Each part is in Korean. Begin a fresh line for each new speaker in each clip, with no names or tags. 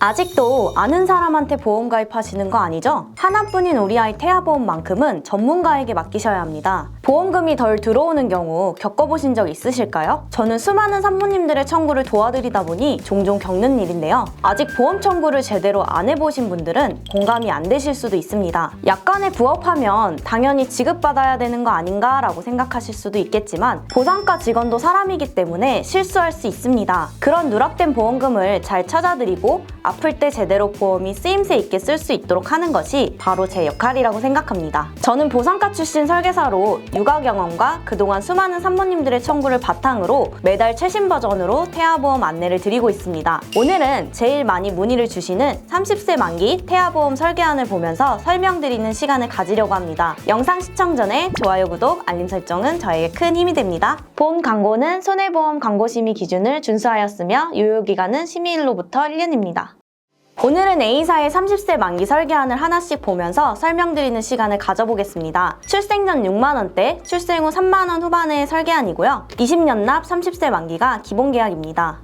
아직도 아는 사람한테 보험 가입하시는 거 아니죠? 하나뿐인 우리 아이 태아보험만큼은 전문가에게 맡기셔야 합니다. 보험금이 덜 들어오는 경우 겪어보신 적 있으실까요? 저는 수많은 산모님들의 청구를 도와드리다 보니 종종 겪는 일인데요. 아직 보험 청구를 제대로 안 해보신 분들은 공감이 안 되실 수도 있습니다. 약관에 부합하면 당연히 지급받아야 되는 거 아닌가라고 생각하실 수도 있겠지만 보상과 직원도 사람이기 때문에 실수할 수 있습니다. 그런 누락된 보험금을 잘 찾아드리고 아플 때 제대로 보험이 쓰임새 있게 쓸 수 있도록 하는 것이 바로 제 역할이라고 생각합니다. 저는 보상과 출신 설계사로 육아 경험과 그동안 수많은 산모님들의 청구를 바탕으로 매달 최신 버전으로 태아보험 안내를 드리고 있습니다. 오늘은 제일 많이 문의를 주시는 30세 만기 태아보험 설계안을 보면서 설명드리는 시간을 가지려고 합니다. 영상 시청 전에 좋아요, 구독, 알림 설정은 저에게 큰 힘이 됩니다. 본 광고는 손해보험 광고심의 기준을 준수하였으며 유효기간은 심의일로부터 1년입니다. 오늘은 A사의 30세 만기 설계안을 하나씩 보면서 설명드리는 시간을 가져보겠습니다. 출생 전 6만원대, 출생 후 3만원 후반의 설계안이고요. 20년 납 30세 만기가 기본 계약입니다.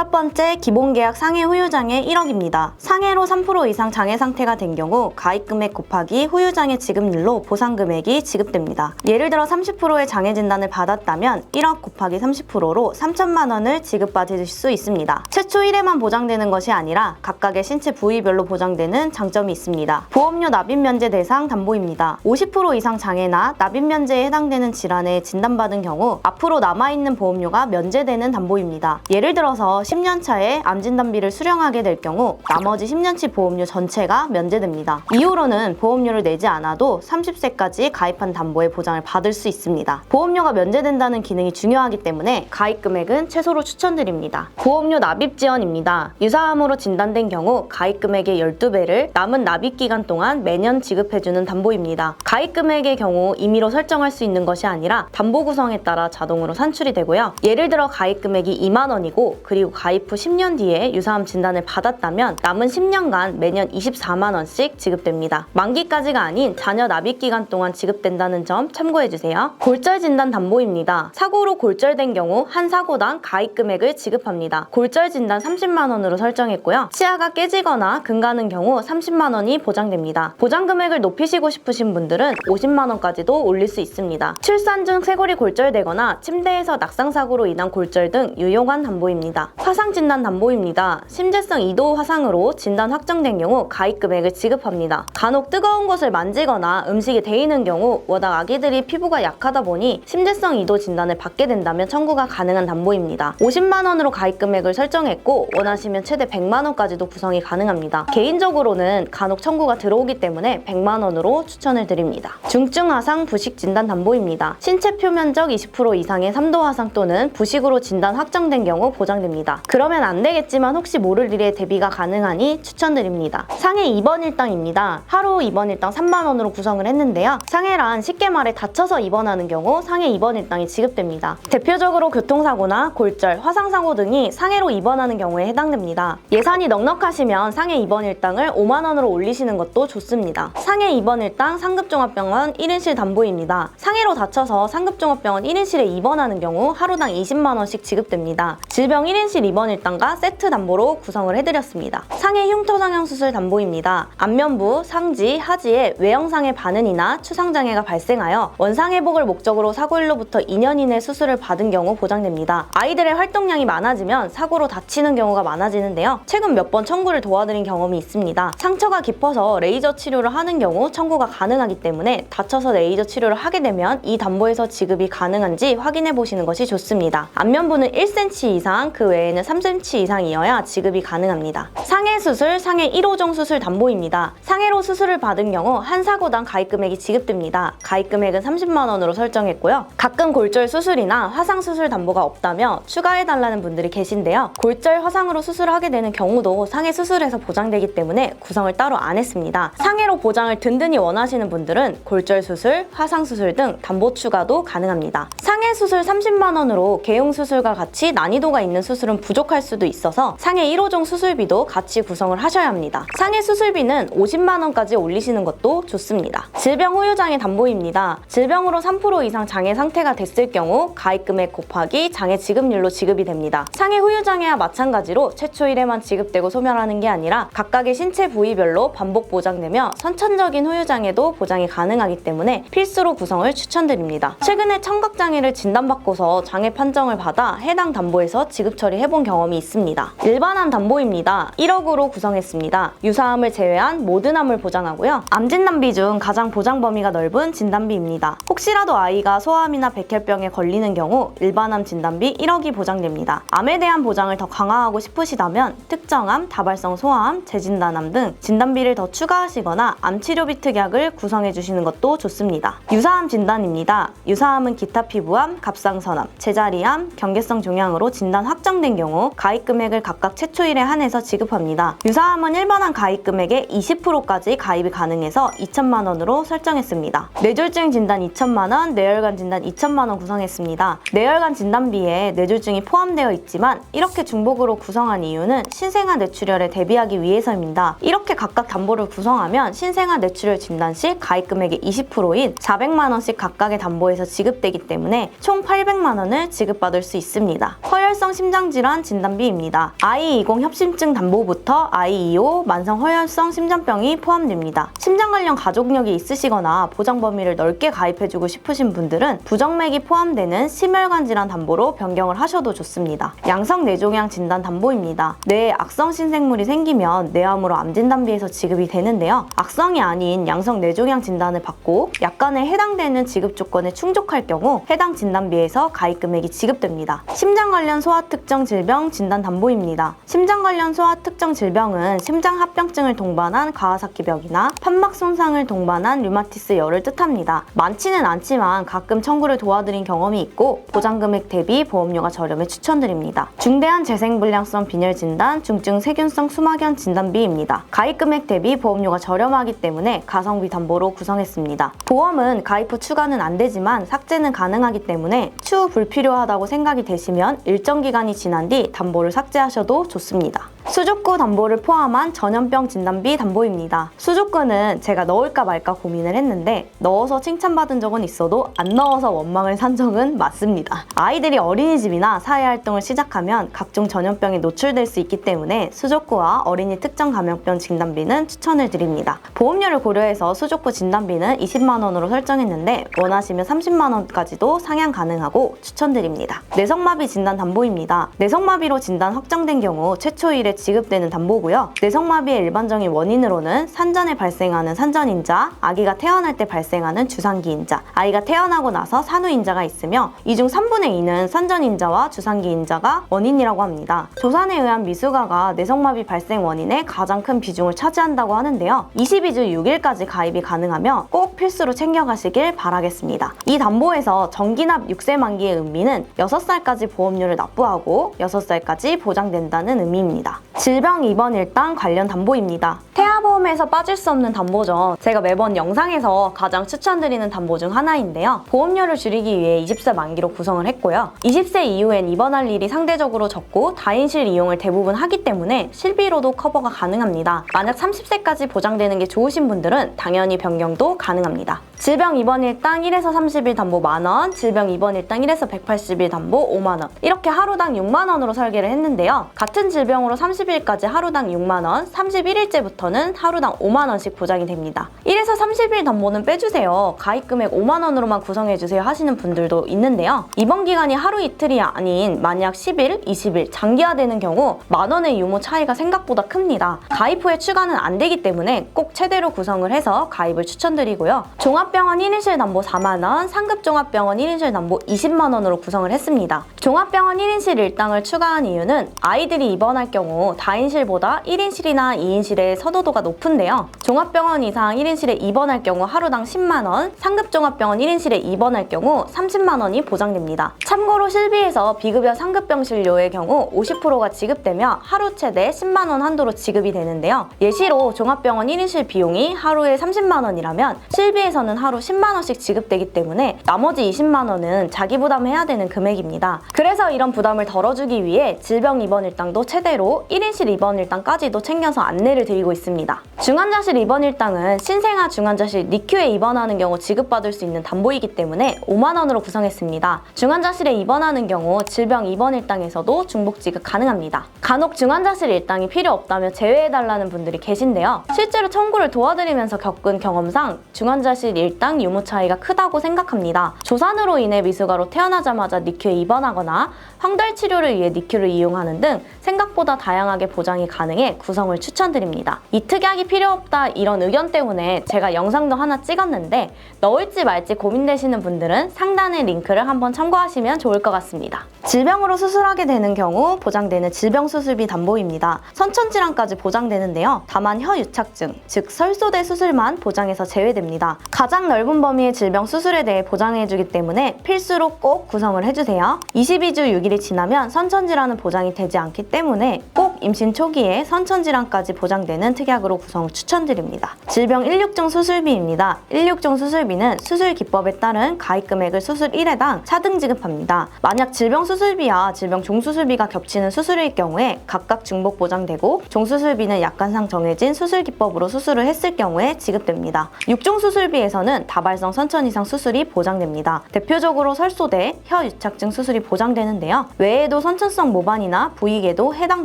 첫 번째 기본계약 상해 후유장애 1억입니다. 상해로 3% 이상 장애 상태가 된 경우 가입금액 곱하기 후유장애 지급률로 보상금액이 지급됩니다. 예를 들어 30%의 장애 진단을 받았다면 1억 곱하기 30%로 3천만 원을 지급받으실 수 있습니다. 최초 1회만 보장되는 것이 아니라 각각의 신체 부위별로 보장되는 장점이 있습니다. 보험료 납입 면제 대상 담보입니다. 50% 이상 장애나 납입 면제에 해당되는 질환에 진단받은 경우 앞으로 남아있는 보험료가 면제되는 담보입니다. 예를 들어서 10년 차에 암 진단비를 수령하게 될 경우 나머지 10년치 보험료 전체가 면제됩니다. 이후로는 보험료를 내지 않아도 30세까지 가입한 담보의 보장을 받을 수 있습니다. 보험료가 면제된다는 기능이 중요하기 때문에 가입 금액은 최소로 추천드립니다. 보험료 납입 지원입니다. 유사암으로 진단된 경우 가입 금액의 12배를 남은 납입 기간 동안 매년 지급해주는 담보입니다. 가입 금액의 경우 임의로 설정할 수 있는 것이 아니라 담보 구성에 따라 자동으로 산출이 되고요. 예를 들어 가입 금액이 2만 원이고 그리고 가입 후 10년 뒤에 유사암 진단을 받았다면 남은 10년간 매년 24만 원씩 지급됩니다. 만기까지가 아닌 자녀 납입 기간 동안 지급된다는 점 참고해 주세요. 골절 진단 담보입니다. 사고로 골절된 경우 한 사고당 가입 금액을 지급합니다. 골절 진단 30만 원으로 설정했고요. 치아가 깨지거나 금가는 경우 30만 원이 보장됩니다. 보장 금액을 높이시고 싶으신 분들은 50만 원까지도 올릴 수 있습니다. 출산 중 쇄골이 골절되거나 침대에서 낙상 사고로 인한 골절 등 유용한 담보입니다. 화상 진단 담보입니다. 심재성 2도 화상으로 진단 확정된 경우 가입 금액을 지급합니다. 간혹 뜨거운 것을 만지거나 음식에 데이는 경우 워낙 아기들이 피부가 약하다 보니 심재성 2도 진단을 받게 된다면 청구가 가능한 담보입니다. 50만 원으로 가입 금액을 설정했고 원하시면 최대 100만 원까지도 구성이 가능합니다. 개인적으로는 간혹 청구가 들어오기 때문에 100만 원으로 추천을 드립니다. 중증 화상 부식 진단 담보입니다. 신체 표면적 20% 이상의 3도 화상 또는 부식으로 진단 확정된 경우 보장됩니다. 그러면 안 되겠지만 혹시 모를 일에 대비가 가능하니 추천드립니다. 상해 입원 일당입니다. 하루 입원 일당 3만 원으로 구성을 했는데요. 상해란 쉽게 말해 다쳐서 입원하는 경우 상해 입원 일당이 지급됩니다. 대표적으로 교통사고나 골절, 화상사고 등이 상해로 입원하는 경우에 해당됩니다. 예산이 넉넉하시면 상해 입원 일당을 5만 원으로 올리시는 것도 좋습니다. 상해 입원 일당 상급종합병원 1인실 담보입니다. 상해로 다쳐서 상급종합병원 1인실에 입원하는 경우 하루당 20만 원씩 지급됩니다. 질병 1인실 입원 일당과 세트 담보로 구성을 해드렸습니다. 상해 흉터 상형 수술 담보입니다. 안면부, 상지, 하지에 외형상의 반응이나 추상장애가 발생하여 원상 회복을 목적으로 사고일로부터 2년 이내 수술을 받은 경우 보장됩니다. 아이들의 활동량이 많아지면 사고로 다치는 경우가 많아지는데요. 최근 몇 번 청구를 도와드린 경험이 있습니다. 상처가 깊어서 레이저 치료를 하는 경우 청구가 가능하기 때문에 다쳐서 레이저 치료를 하게 되면 이 담보에서 지급이 가능한지 확인해 보시는 것이 좋습니다. 안면부는 1cm 이상, 그 외에 는 3cm 이상이어야 지급이 가능합니다. 상해 수술, 상해 1호종 수술 담보입니다. 상해로 수술을 받은 경우 한 사고당 가입 금액이 지급됩니다. 가입 금액은 30만 원으로 설정했고요. 가끔 골절 수술이나 화상 수술 담보가 없다며 추가해 달라는 분들이 계신데요. 골절 화상으로 수술을 하게 되는 경우도 상해 수술에서 보장되기 때문에 구성을 따로 안 했습니다. 상해로 보장을 든든히 원하시는 분들은 골절 수술, 화상 수술 등 담보 추가도 가능합니다. 상해 수술 30만 원으로 개용 수술과 같이 난이도가 있는 수술은 부족할 수도 있어서 상해 1호종 수술비도 같이 구성을 하셔야 합니다. 상해 수술비는 50만 원까지 올리시는 것도 좋습니다. 질병 후유장애 담보입니다. 질병으로 3% 이상 장애 상태가 됐을 경우 가입 금액 곱하기 장애 지급률로 지급이 됩니다. 상해 후유장애와 마찬가지로 최초 1회만 지급되고 소멸하는 게 아니라 각각의 신체 부위별로 반복 보장되며 선천적인 후유장애도 보장이 가능하기 때문에 필수로 구성을 추천드립니다. 최근에 청각장애를 진단받고서 장애 판정을 받아 해당 담보에서 지급 처리해 본 경험이 있습니다. 일반암 담보입니다. 1억으로 구성했습니다. 유사암을 제외한 모든 암을 보장하고요. 암 진단비 중 가장 보장 범위가 넓은 진단비입니다. 혹시라도 아이가 소아암이나 백혈병에 걸리는 경우 일반암 진단비 1억이 보장됩니다. 암에 대한 보장을 더 강화하고 싶으시다면 특정암, 다발성 소아암, 재진단암 등 진단비를 더 추가하시거나 암치료비 특약을 구성해 주시는 것도 좋습니다. 유사암 진단입니다. 유사암은 기타 피부암, 갑상선암, 제자리암, 경계성 종양으로 진단 확정된 경우 가입 금액을 각각 최초 1에 한해서 지급합니다. 유사암은 일반암 가입 금액의 20%까지 가입이 가능해서 2천만 원으로 설정했습니다. 뇌졸중 진단 2천만 원, 뇌혈관 진단 2천만 원 구성했습니다. 뇌혈관 진단비에 뇌졸중이 포함되어 있지만 이렇게 중복으로 구성한 이유는 신생아 뇌출혈에 대비하기 위해서입니다. 이렇게 각각 담보를 구성하면 신생아 뇌출혈 진단 시 가입 금액의 20%인 400만 원씩 각각의 담보에서 지급되기 때문에 총 800만 원을 지급받을 수 있습니다. 허혈성 심장질환 진단비입니다. I20 협심증 담보부터 I25 만성 허혈성 심장병이 포함됩니다. 심장 관련 가족력이 있으시거나 보장 범위를 넓게 가입해주고 싶으신 분들은 부정맥이 포함되는 심혈관 질환 담보로 변경을 하셔도 좋습니다. 양성 뇌종양 진단 담보입니다. 뇌에 악성 신생물이 생기면 뇌암으로 암 진단비에서 지급이 되는데요. 악성이 아닌 양성 뇌종양 진단을 받고 약관에 해당되는 지급 조건에 충족할 경우 해당 진단비에서 가입 금액이 지급됩니다. 심장 관련 소아 특정 질병 진단 담보입니다. 심장 관련 소아 특정 질병은 심장 합병증을 동반한 가와사키병이나 판막 손상을 동반한 류마티스 열을 뜻합니다. 많지는 않지만 가끔 청구를 도와드린 경험이 있고 보장 금액 대비 보험료가 저렴해 추천드립니다. 중대한 재생불량성 빈혈 진단, 중증 세균성 수막염 진단비입니다. 가입 금액 대비 보험료가 저렴하기 때문에 가성비 담보로 구성했습니다. 보험은 가입 후 추가는 안 되지만 삭제는 가능하기 때문에 추후 불필요하다고 생각이 되시면 일정 기간이 지난 뒤 담보를 삭제하셔도 좋습니다. 수족구 담보를 포함한 전염병 진단비 담보입니다. 수족구는 제가 넣을까 말까 고민을 했는데 넣어서 칭찬받은 적은 있어도 안 넣어서 원망을 산 적은 맞습니다. 아이들이 어린이집이나 사회활동을 시작하면 각종 전염병에 노출될 수 있기 때문에 수족구와 어린이 특정 감염병 진단비는 추천을 드립니다. 보험료를 고려해서 수족구 진단비는 20만 원으로 설정했는데 원하시면 30만 원까지도 상향 가능하고 추천드립니다. 뇌성마비 진단 담보입니다. 뇌성마비로 진단 확정된 경우 최초 일에 지급되는 담보고요. 뇌성마비의 일반적인 원인으로는 산전에 발생하는 산전인자, 아기가 태어날 때 발생하는 주상기인자, 아이가 태어나고 나서 산후인자가 있으며 이 중 3분의 2는 산전인자와 주상기인자가 원인이라고 합니다. 조산에 의한 미숙아가 뇌성마비 발생 원인의 가장 큰 비중을 차지한다고 하는데요. 22주 6일까지 가입이 가능하며 꼭 필수로 챙겨가시길 바라겠습니다. 이 담보에서 정기납 6세 만기의 의미는 6살까지 보험료를 납부하고 6살까지 보장된다는 의미입니다. 질병 입원 일당 관련 담보입니다. 태아보험에서 빠질 수 없는 담보죠. 제가 매번 영상에서 가장 추천드리는 담보 중 하나인데요. 보험료를 줄이기 위해 20세 만기로 구성을 했고요. 20세 이후엔 입원할 일이 상대적으로 적고 다인실 이용을 대부분 하기 때문에 실비로도 커버가 가능합니다. 만약 30세까지 보장되는 게 좋으신 분들은 당연히 변경도 가능합니다. 질병 입원 일당 1에서 30일 담보 만원, 질병 입원 일당 1에서 180일 담보 5만원. 이렇게 하루당 6만원으로 설계를 했는데요. 같은 질병으로 30일까지 하루당 6만원, 31일째부터는 하루당 5만원씩 보장이 됩니다. 1에서 30일 담보는 빼주세요. 가입 금액 5만원으로만 구성해주세요 하시는 분들도 있는데요. 입원 기간이 하루 이틀이 아닌 만약 10일, 20일 장기화되는 경우 만원의 유무 차이가 생각보다 큽니다. 가입 후에 추가는 안 되기 때문에 꼭 최대로 구성을 해서 가입을 추천드리고요. 종합 병원 1인실 담보 4만원, 상급종합병원 1인실 담보 20만원으로 구성을 했습니다. 종합병원 1인실 일당을 추가한 이유는 아이들이 입원할 경우 다인실보다 1인실이나 2인실의 서도도가 높은데요. 종합병원 이상 1인실에 입원할 경우 하루당 10만원, 상급종합병원 1인실에 입원할 경우 30만원이 보장됩니다. 참고로 실비에서 비급여 상급병 진료의 경우 50%가 지급되며 하루 최대 10만원 한도로 지급이 되는데요. 예시로 종합병원 1인실 비용이 하루에 30만원이라면 실비에서는 하루 10만 원씩 지급되기 때문에 나머지 20만 원은 자기 부담해야 되는 금액입니다. 그래서 이런 부담을 덜어주기 위해 질병 입원 일당도 최대로 1인실 입원 일당까지도 챙겨서 안내를 드리고 있습니다. 중환자실 입원 일당은 신생아 중환자실 니큐에 입원하는 경우 지급받을 수 있는 담보이기 때문에 5만 원으로 구성했습니다. 중환자실에 입원하는 경우 질병 입원 일당에서도 중복 지급 가능합니다. 간혹 중환자실 일당이 필요 없다며 제외해달라는 분들이 계신데요. 실제로 청구를 도와드리면서 겪은 경험상 중환자실 일당 유무 차이가 크다고 생각합니다. 조산으로 인해 미숙아로 태어나자마자 니큐에 입원하거나 황달 치료를 위해 니큐를 이용하는 등 생각보다 다양하게 보장이 가능해 구성을 추천드립니다. 이 특약이 필요 없다 이런 의견 때문에 제가 영상도 하나 찍었는데 넣을지 말지 고민되시는 분들은 상단의 링크를 한번 참고하시면 좋을 것 같습니다. 질병으로 수술하게 되는 경우 보장되는 질병 수술비 담보입니다. 선천질환까지 보장되는데요. 다만 혀 유착증, 즉 설소대 수술만 보장에서 제외됩니다. 가장 넓은 범위의 질병 수술에 대해 보장해주기 때문에 필수로 꼭 구성을 해주세요. 22주 6일이 지나면 선천질환은 보장이 되지 않기 때문에 꼭 임신 초기에 선천질환까지 보장되는 특약으로 구성을 추천드립니다. 질병 16종 수술비입니다. 16종 수술비는 수술 기법에 따른 가입 금액을 수술 1회당 차등 지급합니다. 만약 질병 수술비와 질병 종수술비가 겹치는 수술일 경우에 각각 중복 보장되고 종수술비는 약관상 정해진 수술 기법으로 수술을 했을 경우에 지급됩니다. 6종 수술비에서 는 다발성 선천 이상 수술이 보장됩니다. 대표적으로 설소대, 혀 유착증 수술이 보장되는데요. 외에도 선천성 모반이나 부익에도 해당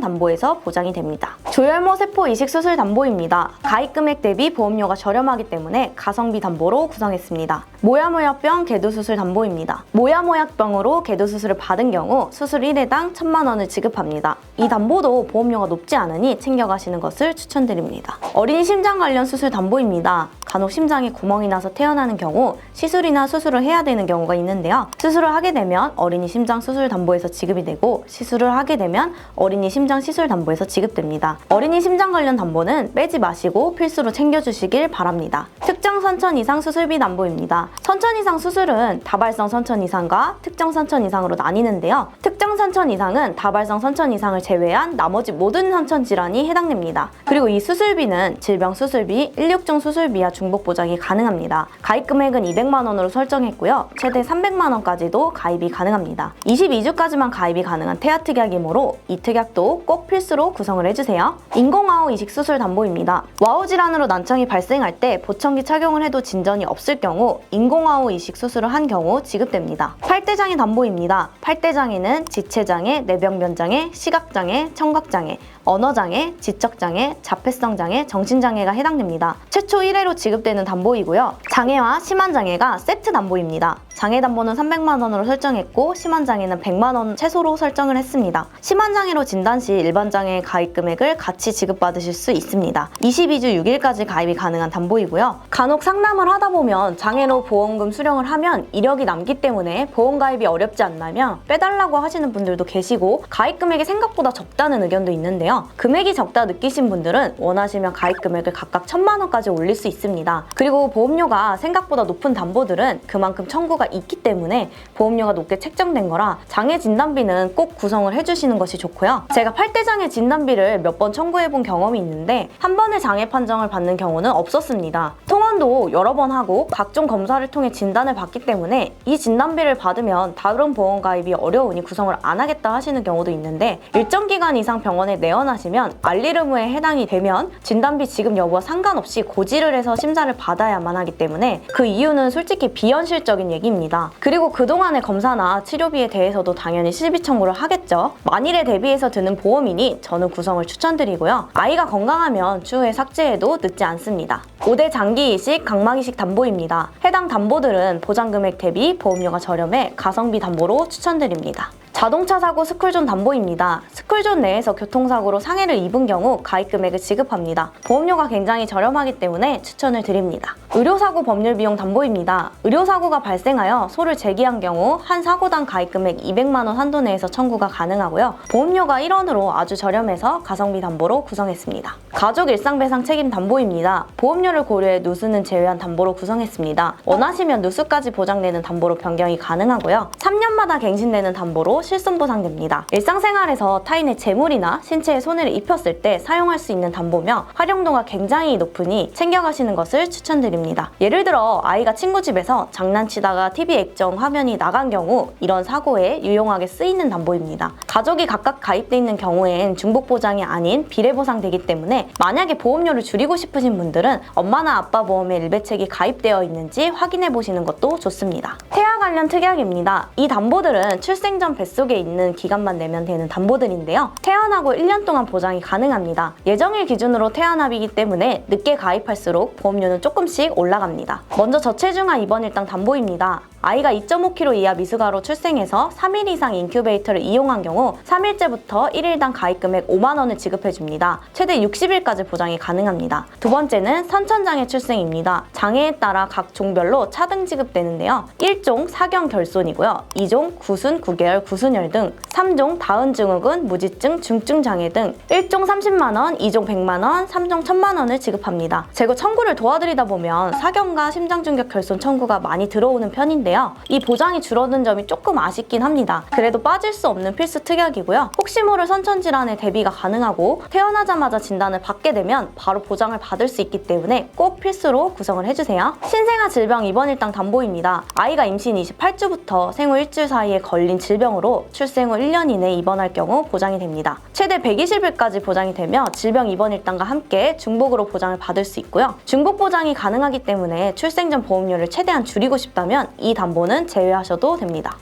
담보에서 보장이 됩니다. 조혈모 세포 이식 수술 담보입니다. 가입 금액 대비 보험료가 저렴하기 때문에 가성비 담보로 구성했습니다. 모야모약병 개도 수술 담보입니다. 모야모약병으로 개도 수술을 받은 경우 수술 1회당 1천만 원을 지급합니다. 이 담보도 보험료가 높지 않으니 챙겨가시는 것을 추천드립니다. 어린이 심장 관련 수술 담보입니다. 간혹 심장에 구멍이 나서 태어나는 경우 시술이나 수술을 해야 되는 경우가 있는데요. 수술을 하게 되면 어린이 심장 수술 담보에서 지급이 되고 시술을 하게 되면 어린이 심장 시술 담보에서 지급됩니다. 어린이 심장 관련 담보는 빼지 마시고 필수로 챙겨주시길 바랍니다. 특정 선천 이상 수술비 담보입니다. 선천 이상 수술은 다발성 선천 이상과 특정 선천 이상으로 나뉘는데요. 특정 선천 이상은 다발성 선천 이상을 제외한 나머지 모든 선천 질환이 해당됩니다. 그리고 이 수술비는 질병 수술비, 16종 수술비와 중복 보장이 가능합니다. 가입 금액은 200만 원으로 설정했고요. 최대 300만 원까지도 가입이 가능합니다. 22주까지만 가입이 가능한 태아 특약이므로 이 특약도 꼭 필수로 구성을 해주세요. 인공와우 이식 수술 담보입니다. 와우 질환으로 난청이 발생할 때 보청기 착용을 해도 진전이 없을 경우 인공와우 이식 수술을 한 경우 지급됩니다. 팔대장애 담보입니다. 팔대장애는 지체장애, 뇌병변장애, 시각장애, 청각장애, 언어장애, 지적장애, 자폐성장애, 정신장애가 해당됩니다. 최초 1회로 지급되는 담보이고요. 장애와 심한 장애가 세트 담보입니다. 장애 담보는 300만 원으로 설정했고 심한 장애는 100만 원 최소로 설정을 했습니다. 심한 장애로 진단 시 일반 장애 가입 금액을 같이 지급받으실 수 있습니다. 22주 6일까지 가입이 가능한 담보이고요. 간혹 상담을 하다 보면 장애로 보험금 수령을 하면 이력이 남기 때문에 보험 가입이 어렵지 않나며 빼달라고 하시는 분들도 계시고 가입 금액이 생각보다 적다는 의견도 있는데요. 금액이 적다 느끼신 분들은 원하시면 가입 금액을 각각 천만 원까지 올릴 수 있습니다. 그리고 보험료가 생각보다 높은 담보들은 그만큼 청구가 있기 때문에 보험료가 높게 책정된 거라 장애 진단비는 꼭 구성을 해주시는 것이 좋고요. 제가 팔대장애 진단비를 몇 번 청구해본 경험이 있는데 한 번의 장애 판정을 받는 경우는 없었습니다. 통원도 여러 번 하고 각종 검사를 통해 진단을 받기 때문에 이 진단비를 받으면 다른 보험 가입이 어려우니 구성을 안 하겠다 하시는 경우도 있는데 일정 기간 이상 병원에 내원 하시면 알릴 의무에 해당이 되면 진단비 지급 여부와 상관없이 고지를 해서 심사를 받아야만 하기 때문에 그 이유는 솔직히 비현실적인 얘기입니다. 그리고 그동안의 검사나 치료비에 대해서도 당연히 실비 청구를 하겠죠. 만일에 대비해서 드는 보험이니 저는 구성을 추천드리고요. 아이가 건강하면 추후에 삭제해도 늦지 않습니다. 5대 장기 이식, 각막 이식 담보입니다. 해당 담보들은 보장 금액 대비 보험료가 저렴해 가성비 담보로 추천드립니다. 자동차 사고 스쿨존 담보입니다. 스쿨존 내에서 교통사고로 상해를 입은 경우 가입 금액을 지급합니다. 보험료가 굉장히 저렴하기 때문에 추천을 드립니다. 의료사고 법률 비용 담보입니다. 의료사고가 발생하여 소를 제기한 경우 한 사고당 가입 금액 200만 원 한도 내에서 청구가 가능하고요. 보험료가 1원으로 아주 저렴해서 가성비 담보로 구성했습니다. 가족 일상배상 책임 담보입니다. 보험료를 고려해 누수는 제외한 담보로 구성했습니다. 원하시면 누수까지 보장되는 담보로 변경이 가능하고요. 3년마다 갱신되는 담보로 실손 보상됩니다. 일상생활에서 타인의 재물이나 신체에 손해를 입혔을 때 사용할 수 있는 담보며 활용도가 굉장히 높으니 챙겨가시는 것을 추천드립니다. 예를 들어 아이가 친구 집에서 장난치다가 TV 액정 화면이 나간 경우 이런 사고에 유용하게 쓰이는 담보입니다. 가족이 각각 가입돼 있는 경우엔 중복 보장이 아닌 비례 보상되기 때문에 만약에 보험료를 줄이고 싶으신 분들은 엄마나 아빠 보험에 일배책이 가입되어 있는지 확인해 보시는 것도 좋습니다. 태아 관련 특약입니다. 이 담보들은 출생 전 뱃속 에 있는 기간만 내면 되는 담보들인데요. 태어나고 1년 동안 보장이 가능합니다. 예정일 기준으로 태아납이기 때문에 늦게 가입할수록 보험료는 조금씩 올라갑니다. 먼저 저체중아 입원 일당 담보입니다. 아이가 2.5kg 이하 미숙아로 출생해서 3일 이상 인큐베이터를 이용한 경우 3일째부터 1일당 가입 금액 5만 원을 지급해 줍니다. 최대 60일까지 보장이 가능합니다. 두 번째는 선천장애 출생입니다. 장애에 따라 각 종별로 차등 지급되는데요. 1종 사경 결손이고요. 2종 구순 9개월 구순열 등 3종 다은 증후군 무지증 중증 장애 등 1종 30만 원, 2종 100만 원, 3종 1000만 원을 지급합니다. 제가 청구를 도와드리다 보면 사경과 심장 중격 결손 청구가 많이 들어오는 편인 데요. 이 보장이 줄어든 점이 조금 아쉽긴 합니다. 그래도 빠질 수 없는 필수 특약이고요. 혹시 모를 선천 질환에 대비가 가능하고 태어나자마자 진단을 받게 되면 바로 보장을 받을 수 있기 때문에 꼭 필수로 구성을 해주세요. 신생아 질병 입원 일당 담보입니다. 아이가 임신 28주부터 생후 일주일 사이에 걸린 질병으로 출생 후 1년 이내 입원할 경우 보장이 됩니다. 최대 120일까지 보장이 되며 질병 입원 일당과 함께 중복으로 보장을 받을 수 있고요. 중복 보장이 가능하기 때문에 출생 전 보험료를 최대한 줄이고 싶다면 이 담보는 제외하셔도 됩니다.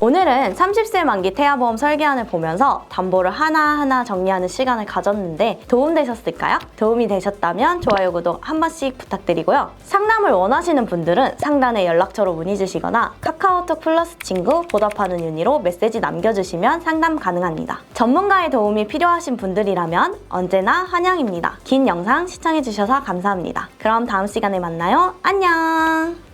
오늘은 30세 만기 태아보험 설계안을 보면서 담보를 하나하나 정리하는 시간을 가졌는데 도움되셨을까요? 도움이 되셨다면 좋아요, 구독 한 번씩 부탁드리고요. 상담을 원하시는 분들은 상단에 연락처로 문의 주시거나 카카오톡 플러스 친구 보답하는 윤희로 메시지 남겨주시면 상담 가능합니다. 전문가의 도움이 필요하신 분들이라면 언제나 환영입니다. 긴 영상 시청해주셔서 감사합니다. 그럼 다음 시간에 만나요. 안녕!